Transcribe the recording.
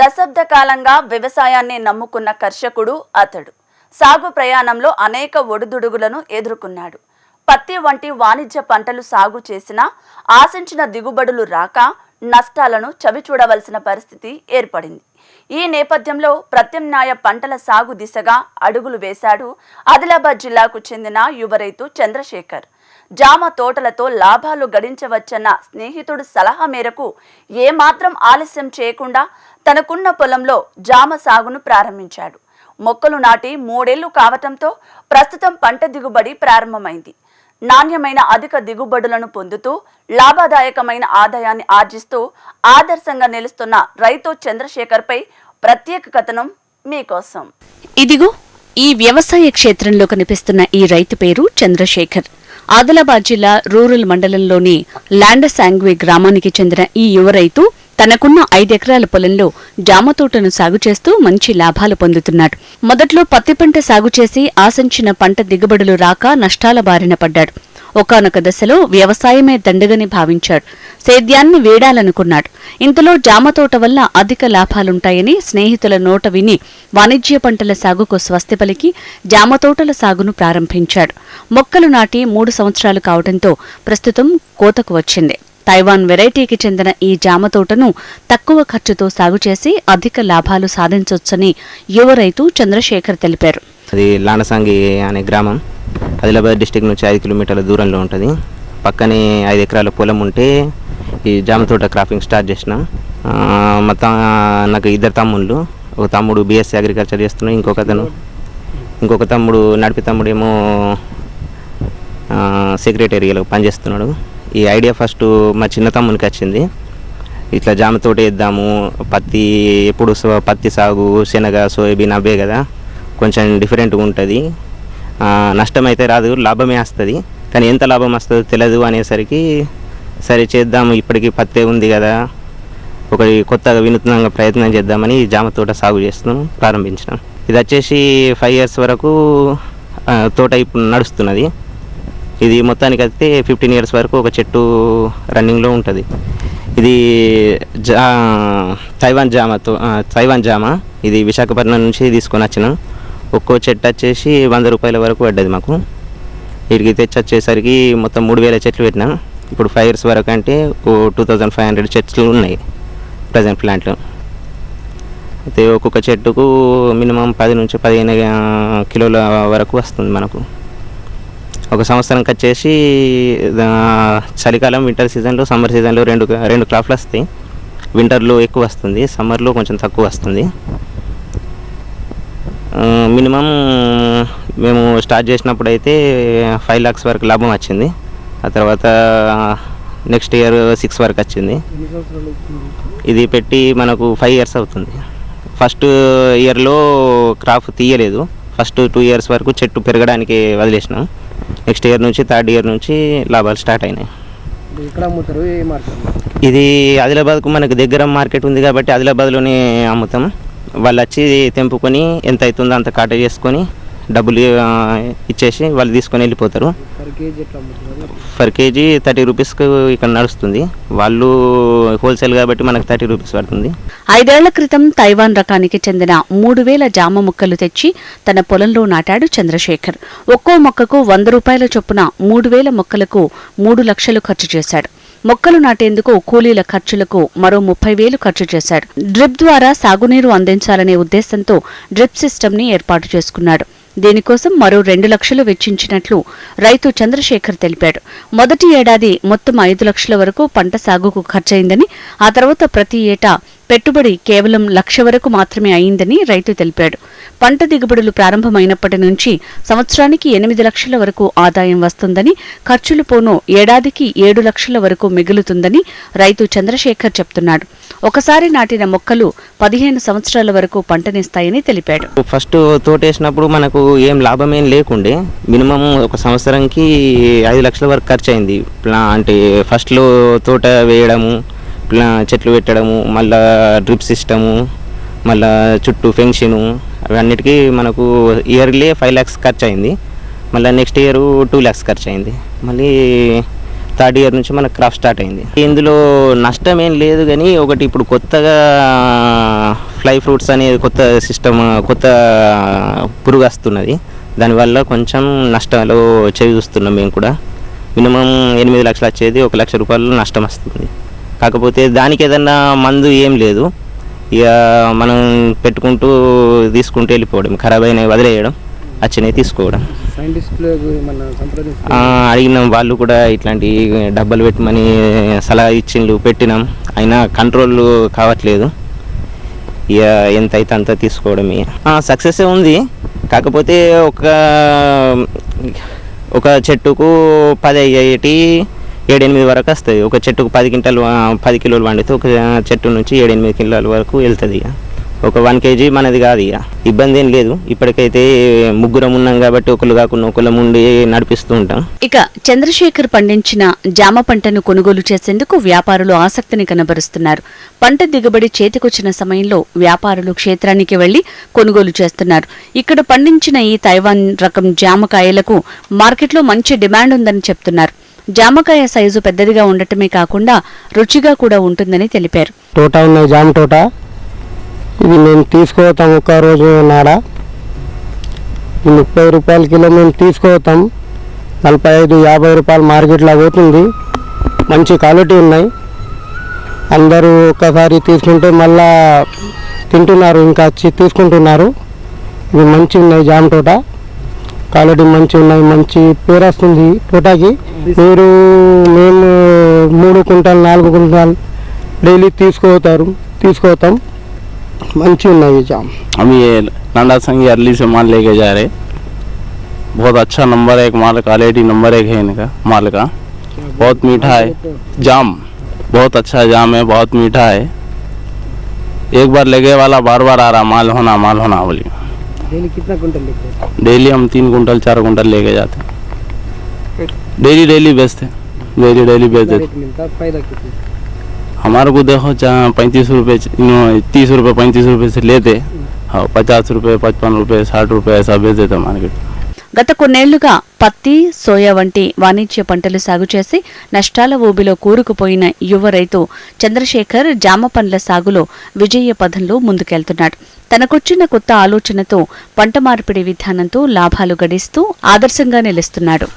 దశాబ్ద కాలంగా వ్యవసాయాన్ని నమ్ముకున్న కర్షకుడు అతడు. సాగు ప్రయాణంలో అనేక ఒడిదుడుగులను ఎదుర్కొన్నాడు. పత్తి వంటి వాణిజ్య పంటలు సాగు చేసినా ఆశించిన దిగుబడులు రాక నష్టాలను చవిచూడవలసిన పరిస్థితి ఏర్పడింది. ఈ నేపథ్యంలో ప్రత్యామ్నాయ పంటల సాగు దిశగా అడుగులు వేశాడు ఆదిలాబాద్ జిల్లాకు చెందిన యువ రైతు చంద్రశేఖర్. జామ తోటలతో లాభాలు గడించవచ్చన్న స్నేహితుడు సలహా మేరకు ఏమాత్రం ఆలస్యం చేయకుండా తనకున్న పొలంలో జామ సాగును ప్రారంభించాడు. మొక్కలు నాటి మూడేళ్ళు కావటంతో ప్రస్తుతం పంట దిగుబడి ప్రారంభమైంది. నాణ్యమైన అధిక దిగుబడులను పొందుతూ లాభదాయకమైన ఆదాయాన్ని ఆర్జిస్తూ ఆదర్శంగా నిలుస్తున్న రైతు చంద్రశేఖర్పై ప్రత్యేక కథనం మీకోసం. ఇదిగో ఈ వ్యవసాయ క్షేత్రంలో కనిపిస్తున్న ఈ రైతు పేరు చంద్రశేఖర్. ఆదిలాబాద్ జిల్లా రూరల్ మండలంలోని ల్యాండసాంగ్వే గ్రామానికి చెందిన ఈ యువ రైతు తనకున్న ఐదెకరాల పొలంలో జామ తోటను సాగు చేస్తూ మంచి లాభాలు పొందుతున్నాడు. మొదట్లో పత్తి పంట సాగు చేసి ఆశించిన పంట దిగుబడులు రాక నష్టాల బారిన పడ్డాడు. ఒకానొక దశలో వ్యవసాయమే దండగని భావించాడు. సేద్యాన్ని వేడాలనుకున్నాడు. ఇంతలో జామ తోట వల్ల అధిక లాభాలుంటాయని స్నేహితుల నోట విని వాణిజ్య పంటల సాగుకు స్వస్తి పలికి జామ తోటల సాగును ప్రారంభించాడు. మొక్కలు నాటి మూడు సంవత్సరాలు కావడంతో ప్రస్తుతం కోతకు వచ్చింది. తైవాన్ వెరైటీకి చెందిన ఈ జామ తోటను తక్కువ ఖర్చుతో సాగు చేసి అధిక లాభాలు సాధించొచ్చని యువ రైతు చంద్రశేఖర్ తెలిపారు. అది లానసాంగి అనే గ్రామం. ఆదిలాబాద్ డిస్టిక్ నుంచి ఐదు కిలోమీటర్ల దూరంలో ఉంటుంది. పక్కనే ఐదు ఎకరాల పొలం ఉంటే ఈ జామ తోట క్రాపింగ్ స్టార్ట్ చేసిన. మొత్తం నాకు ఇద్దరు తమ్ముళ్ళు ఒక తమ్ముడు బీఎస్సీ అగ్రికల్చర్ చేస్తున్నాడు ఇంకొక అతను. ఇంకొక తమ్ముడు నడిపి తమ్ముడు ఏమో సెక్రటరీలో పనిచేస్తున్నాడు. ఈ ఐడియా ఫస్ట్ మా చిన్న తమ్మునికి వచ్చింది. ఇట్లా జామ తోట వేద్దాము పత్తి ఎప్పుడు పత్తి సాగు శనగ సోయాబీన్ అవే కదా కొంచెం డిఫరెంట్గా ఉంటుంది. నష్టం అయితే రాదు లాభమే వస్తుంది. కానీ ఎంత లాభం వస్తుందో తెలియదు అనేసరికి సరే చేద్దాము ఇప్పటికీ పత్తే ఉంది కదా. ఒక కొత్తగా వినూత్నంగా ప్రయత్నం చేద్దామని ఈ జామ తోట సాగు చేస్తున్నాం ప్రారంభించినాం. ఇది వచ్చేసి ఫైవ్ ఇయర్స్ వరకు తోట ఇప్పుడు నడుస్తున్నది. ఇది మొత్తానికి అయితే ఫిఫ్టీన్ ఇయర్స్ వరకు ఒక చెట్టు రన్నింగ్లో ఉంటుంది. ఇది జా తైవాన్ జామతో ఆ, తైవాన్ జామ. ఇది విశాఖపట్నం నుంచి తీసుకొని వచ్చినాం. ఒక్కో చెట్టు వచ్చేసి వంద రూపాయల వరకు పడ్డది మాకు. వీటికి తెచ్చి వచ్చేసరికి మొత్తం మూడు వేల చెట్లు పెట్టినాం. ఇప్పుడు ఫైవ్ ఇయర్స్ వరకు అంటే ఓ టూ థౌజండ్ ఫైవ్ హండ్రెడ్ చెట్లు ఉన్నాయి ప్రజెంట్ ప్లాంట్లో అయితే ఒక్కొక్క చెట్టుకు మినిమం పది నుంచి పదిహేను కిలోల వరకు వస్తుంది మనకు. ఒక సంవత్సరానికి వచ్చేసి చలికాలం వింటర్ సీజన్లో సమ్మర్ సీజన్లో రెండు రెండు క్రాప్లు వస్తాయి. వింటర్లో ఎక్కువ వస్తుంది సమ్మర్లో కొంచెం తక్కువ వస్తుంది. మినిమం మేము స్టార్ట్ చేసినప్పుడు అయితే ఫైవ్ లాక్స్ వరకు లాభం వచ్చింది. ఆ తర్వాత నెక్స్ట్ ఇయర్ సిక్స్ వరకు వచ్చింది. ఇది పెట్టి మనకు ఫైవ్ ఇయర్స్ అవుతుంది. ఫస్ట్ ఇయర్లో క్రాప్ తీయలేదు. ఫస్ట్ టూ ఇయర్స్ వరకు చెట్టు పెరగడానికి వదిలేసినాం. నెక్స్ట్ ఇయర్ నుంచి థర్డ్ ఇయర్ నుంచి లాభాలు స్టార్ట్ అయినాయి. ఇది ఆదిలాబాద్కు మనకు దగ్గర మార్కెట్ ఉంది కాబట్టి ఆదిలాబాద్లోనే అమ్ముతాం. వాళ్ళు వచ్చి తెంపుకొని ఎంత అవుతుందో అంత కాట చేసుకొని డబ్బులు ఇచ్చేసి వాళ్ళు తీసుకొని వెళ్ళిపోతారు. పర్ కేజీ థర్టీ రూపీస్కి ఇక్కడ నడుస్తుంది. వాళ్ళు హోల్సేల్ కాబట్టి మనకు థర్టీ రూపీస్ పడుతుంది. ఐదేళ్ళ క్రితం తైవాన్ రకానికి చెందిన మూడు వేల జామ మొక్కలు తెచ్చి తన పొలంలో నాటాడు చంద్రశేఖర్. ఒక్కో మొక్కకు వంద రూపాయల చొప్పున మూడు వేల మొక్కలకు మూడు లక్షలు ఖర్చు చేశాడు. మొక్కలు నాటేందుకు కూలీల ఖర్చులకు మరో ముప్పై వేలు ఖర్చు చేశాడు. డ్రిప్ ద్వారా సాగునీరు అందించాలనే ఉద్దేశంతో డ్రిప్ సిస్టమ్ని ఏర్పాటు చేసుకున్నాడు. దీనికోసం మరో రెండు లక్షలు వెచ్చించినట్లు రైతు చంద్రశేఖర్ తెలిపాడు. మొదటి ఏడాది మొత్తం ఐదు లక్షల వరకు పంట సాగుకు ఖర్చయిందని ఆ తర్వాత ప్రతి ఏటా పెట్టుబడి కేవలం లక్ష వరకు మాత్రమే అయిందని రైతు తెలిపాడు. పంట దిగుబడులు ప్రారంభమైనప్పటి నుంచి సంవత్సరానికి ఎనిమిది లక్షల వరకు ఆదాయం వస్తుందని ఖర్చులు పోను ఏడాదికి ఏడు లక్షల వరకు మిగులుతుందని రైతు చంద్రశేఖర్ చెప్తున్నాడు. ఒకసారి నాటిన మొక్కలు పదిహేను సంవత్సరాల వరకు పంటనిస్తాయని తెలిపాడు. ఫస్ట్ తోట వేసినప్పుడు మనకు ఏం లాభం ఏం లేకుండే మినిమం ఒక సంవత్సరంకి ఐదు లక్షల వరకు ఖర్చు అయింది అంటే ఫస్ట్లో తోట వేయడము చెట్లు పెట్టడము మళ్ళీ డ్రిప్ సిస్టము మళ్ళా చుట్టూ ఫెన్షను అవన్నిటికీ మనకు ఇయర్లీ ఫైవ్ ల్యాక్స్ ఖర్చు అయింది మళ్ళీ నెక్స్ట్ ఇయర్ టూ ల్యాక్స్ ఖర్చు అయింది మళ్ళీ థర్డ్ ఇయర్ నుంచి మనకు క్రాప్ స్టార్ట్ అయింది. ఇందులో నష్టం ఏం లేదు కానీ ఒకటి ఇప్పుడు కొత్తగా ఫ్లై ఫ్రూట్స్ అనేది కొత్త సిస్టమ్ కొత్త పురుగు వస్తున్నది. దానివల్ల కొంచెం నష్టాలు చేయి చూస్తున్నాం మేము కూడా. మినిమం ఎనిమిది లక్షలు వచ్చేది ఒక లక్ష రూపాయలు నష్టం వస్తుంది. కాకపోతే దానికి ఏదన్నా మందు ఏం లేదు. ఇక మనం పెట్టుకుంటూ తీసుకుంటూ వెళ్ళిపోవడం ఖరాబ్ అయినవి వదిలేయడం వచ్చినవి తీసుకోవడం. అడిగినాం వాళ్ళు కూడా ఇట్లాంటి డబ్బలు పెట్టమని సలహా ఇచ్చిండ్రు పెట్టినాం. అయినా కంట్రోల్ కావట్లేదు. ఇక ఎంత అయితే అంత తీసుకోవడమే సక్సెస్ ఉంది. కాకపోతే ఒక ఒక చెట్టుకు పది అయ్యేటి ఏడెనిమిది వరకు వస్తుంది. ఒక చెట్టుకు పది క్వింటాలు పది కిలోలు వండితే ఒక చెట్టు నుంచి ఏడెనిమిది కిలోల వరకు వెళ్తుంది ఇక. ఒక వన్ కేజీ మనది కాదు ఇక. ఇబ్బంది ఏం లేదు. ఇప్పటికైతే ముగ్గురం ఉన్నాం కాబట్టి ఒకళ్ళు కాకుండా ఒకళ్ళం ఉండి నడిపిస్తూ ఉంటాం. ఇక చంద్రశేఖర్ పండించిన జామ పంటను కొనుగోలు చేసేందుకు వ్యాపారులు ఆసక్తిని కనబరుస్తున్నారు. పంట దిగుబడి చేతికొచ్చిన సమయంలో వ్యాపారులు క్షేత్రానికి వెళ్ళి కొనుగోలు చేస్తున్నారు. ఇక్కడ పండించిన ఈ తైవాన్ రకం జామకాయలకు మార్కెట్లో మంచి డిమాండ్ ఉందని చెప్తున్నారు. జామకాయ సైజు పెద్దదిగా ఉండటమే కాకుండా రుచిగా కూడా ఉంటుందని తెలిపారు. తోట ఉన్నాయి జామ తోట. ఇది మేము తీసుకోతాం ఒక రోజు నాడ. ముప్పై రూపాయల కిలో మేము తీసుకోతాం నలభై ఐదు యాభై రూపాయలు మార్కెట్లో పోతుంది మంచి క్వాలిటీ ఉన్నాయి. అందరూ ఒక్కసారి తీసుకుంటే మళ్ళా తింటున్నారు ఇంకా వచ్చి తీసుకుంటున్నారు. ఇది మంచి ఉన్నాయి జామ తోట. క్వాలిటీ మంచి ఉన్నాయి మంచి పేరు వస్తుంది తోటకి మీరు మేము మూడు కుంటాలు నాలుగు కుంటాలు డైలీ తీసుకోతారు తీసుకోతాం మంచి ఉన్నాయి ఈ జామ हम ये नांडा संघ अरली से माल लेके जा रहे बहुत अच्छा नंबर एक माल क्वालिटी नंबर एक है इनका माल का बहुत मीठा है जाम बहुत अच्छा जाम है बहुत मीठा है एक बार लगे वाला बार बार आ रहा माल होना माल होना बोली डेली कितना क्विंटल लेते हैं डेली हम तीन कुंटल चार कुंटल लेके जाते हैं डेली डेली बेचते डेली डेली बेच कितना देते रेट मिलता है फायदा कितना हमारे को देखो चाहे पैंतीस रुपये तीस रुपये पैंतीस रुपये से लेते हाँ पचास रुपये पचपन रुपये साठ रुपये ऐसा बेच देते मार्केट में గత కొన్నేళ్లుగా పత్తి సోయా వంటి వాణిజ్య పంటలు సాగు చేసి నష్టాల ఊబిలో కూరుకుపోయిన యువ రైతు చంద్రశేఖర్ జామ పండ్ల సాగులో విజయ పథంలో ముందుకెళ్తున్నాడు. తనకొచ్చిన కొత్త ఆలోచనతో పంట మార్పిడి విధానంతో లాభాలు గడిస్తూ ఆదర్శంగా నిలుస్తున్నాడు.